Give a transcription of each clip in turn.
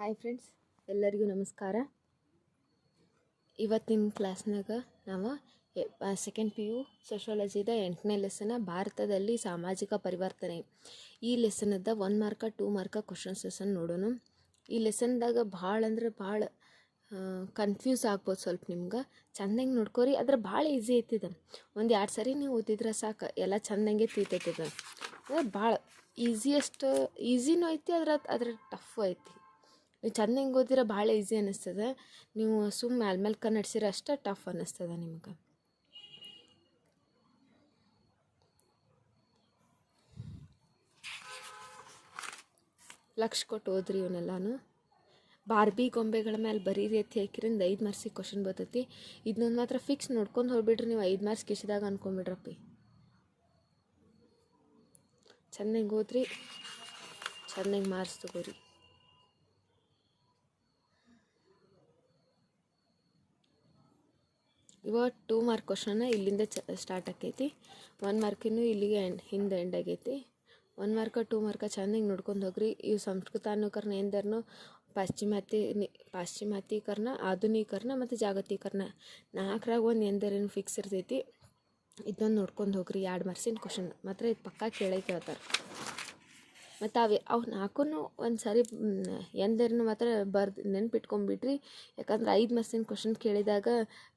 Hi friends ಎಲ್ಲರಿಗೂ ನಮಸ್ಕಾರ. ಇವತ್ತಿನ ಕ್ಲಾಸ್ನಾಗ ನಾವು ಸೆಕೆಂಡ್ ಪಿ ಯು ಸೋಷಿಯಾಲಜಿದ ಎಂಟನೇ ಲೆಸನ ಭಾರತದಲ್ಲಿ ಸಾಮಾಜಿಕ ಪರಿವರ್ತನೆ. ಈ ಲೆಸನದ one mark two mark questions lesson ನೋಡೋಣ. ಈ ಲೆಸನ್ದಾಗ ಭಾಳ ಅಂದ್ರೆ ಭಾಳ ಕನ್ಫ್ಯೂಸ್ ಆಗ್ಬೋದು ಸ್ವಲ್ಪ ನಿಮ್ಗೆ. ಚಂದಂಗೆ ನೋಡ್ಕೋರಿ, ಅದ್ರ ಭಾಳ ಈಸಿ ಐತಿದ. ಒಂದು ಎರಡು ಸರಿ ನೀವು ಓದಿದ್ರೆ ಸಾಕು, ಎಲ್ಲ ಚಂದಂಗೆ ಅಂದರೆ ಭಾಳ ಈಸಿಯೆಸ್ಟ್ ಈಸಿನೂ ಐತಿ ಅದ್ರ ಅದ್ರ ಟಫ್ ಐತಿ. ನೀವು ಚಂದಂಗೆ ಓದಿದ್ರೆ ಭಾಳ ಈಸಿ ಅನ್ನಿಸ್ತದೆ ನೀವು ಸುಮ್ಮ ಮ್ಯಾಲ್ ಮೇಲೆ ಕನ್ನಡಿಸಿರೋ ಅಷ್ಟೇ ಟಫ್ ಅನ್ನಿಸ್ತದೆ ನಿಮ್ಗೆ. ಲಕ್ಷ ಕೊಟ್ಟು ಓದ್ರಿ ಇವನ್ನೆಲ್ಲಾನು ಬಾರ್ಬಿ ಗೊಂಬೆಗಳ ಮೇಲೆ ಬರೀರಿ ರೀತಿ ಹಾಕಿರಿಂದ ಐದು ಮಾರ್ಸಿಗೆ ಕ್ವಶನ್ ಬರ್ತೈತಿ. ಇದನ್ನೊಂದು ಮಾತ್ರ ಫಿಕ್ಸ್ ನೋಡ್ಕೊಂಡು ಹೋಗ್ಬಿಡ್ರಿ ನೀವು. ಐದು ಮಾರ್ಕ್ಸ್ ಕಿಸಿದಾಗ ಅನ್ಕೊಂಬಿಡ್ರಪ್ಪಿ. ಚೆನ್ನಾಗಿ ಓದ್ರಿ. ಚೆನ್ನಾಗಿ ಮಾರ್ಕ್ಸ್ ತಗೋರಿ. ಇವಾಗ ಟೂ ಮಾರ್ಕ್ ಕ್ವಶನ್ನ ಇಲ್ಲಿಂದ ಚ ಸ್ಟಾರ್ಟ್ ಆಕೈತಿ. ಒನ್ ಮಾರ್ಕಿನೂ ಇಲ್ಲಿಗೆ ಎಂಡ್ ಹಿಂದೆ ಎಂಡ್ ಆಗೈತಿ. ಒನ್ ಮಾರ್ಕ ಟೂ ಮಾರ್ಕ ಚಂದಂಗೆ ನೋಡ್ಕೊಂಡು ಹೋಗ್ರಿ. ಇವು ಸಂಸ್ಕೃತ ಅನುಕರಣ ಎಂದರ್ನು ಪಾಶ್ಚಿಮಾತ್ಯ ಪಾಶ್ಚಿಮಾತ್ಯೀಕರಣ ಆಧುನೀಕರಣ ಮತ್ತು ಜಾಗತೀಕರಣ ನಾಲ್ಕರಾಗ ಒಂದು ಎಂದರೇನು ಫಿಕ್ಸ್ ಇರ್ತೈತಿ. ಇದೊಂದು ನೋಡ್ಕೊಂಡು ಹೋಗ್ರಿ. ಎರಡು ಮಾರ್ಕ್ಸಿನ ಕ್ವಶನ್ ಮಾತ್ರ ಇದು ಪಕ್ಕಾ ಕೇಳೇ ಕೇಳ್ತಾರೆ. ಮತ್ತು ಅವು ಅವು ನಾಲ್ಕು ಒಂದು ಸಾರಿ ಎಂದರ್ನು ಮಾತ್ರ ಬರ್ದು ನೆನ್ಪಿಟ್ಕೊಂಬಿಡ್ರಿ ಯಾಕಂದ್ರೆ ಐದು ಮಾರ್ಕ್ಸಿನ ಕ್ವಶನ್ ಕೇಳಿದಾಗ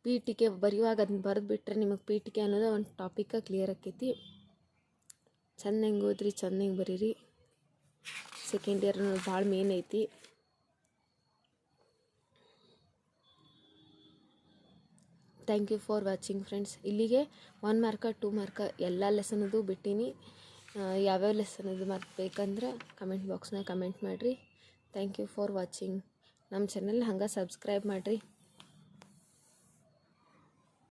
ಪಿ ಟಿಕೆ ಬರೆಯುವಾಗ ಅದನ್ನ ಬರೆದು ಬಿಟ್ರೆ ನಿಮಗೆ ಪಿ ಟಿಕೆ ಅನ್ನೋದು ಒಂದು ಟಾಪಿಕ ಕ್ಲಿಯರ್ ಆಕೈತಿ ಚೆಂದಂಗೆ ಓದ್ರಿ ಹೆಂಗೆ ಬರೀರಿ. ಸೆಕೆಂಡ್ ಇಯರ್ ಭಾಳ ಮೇನ್ ಐತಿ. Thank you for watching friends ಇಲ್ಲಿಗೆ ಒನ್ ಮಾರ್ಕ ಟೂ ಮಾರ್ಕ ಎಲ್ಲ ಲೆಸನದು ಬಿಟ್ಟೀನಿ. ಯಾವ್ಯಾವ ಲೆಸನ್ ಇದು ಮಾಡಬೇಕಂದ್ರೆ ಬೇಕಂದ್ರೆ ಕಮೆಂಟ್ ಬಾಕ್ಸ್ನಾಗ ಕಮೆಂಟ್ ಮಾಡಿರಿ. ಥ್ಯಾಂಕ್ ಯು ಫಾರ್ ವಾಚಿಂಗ್ ನಮ್ಮ ಚಾನಲ್ ಹಂಗೆ ಸಬ್ಸ್ಕ್ರೈಬ್ ಮಾಡಿರಿ.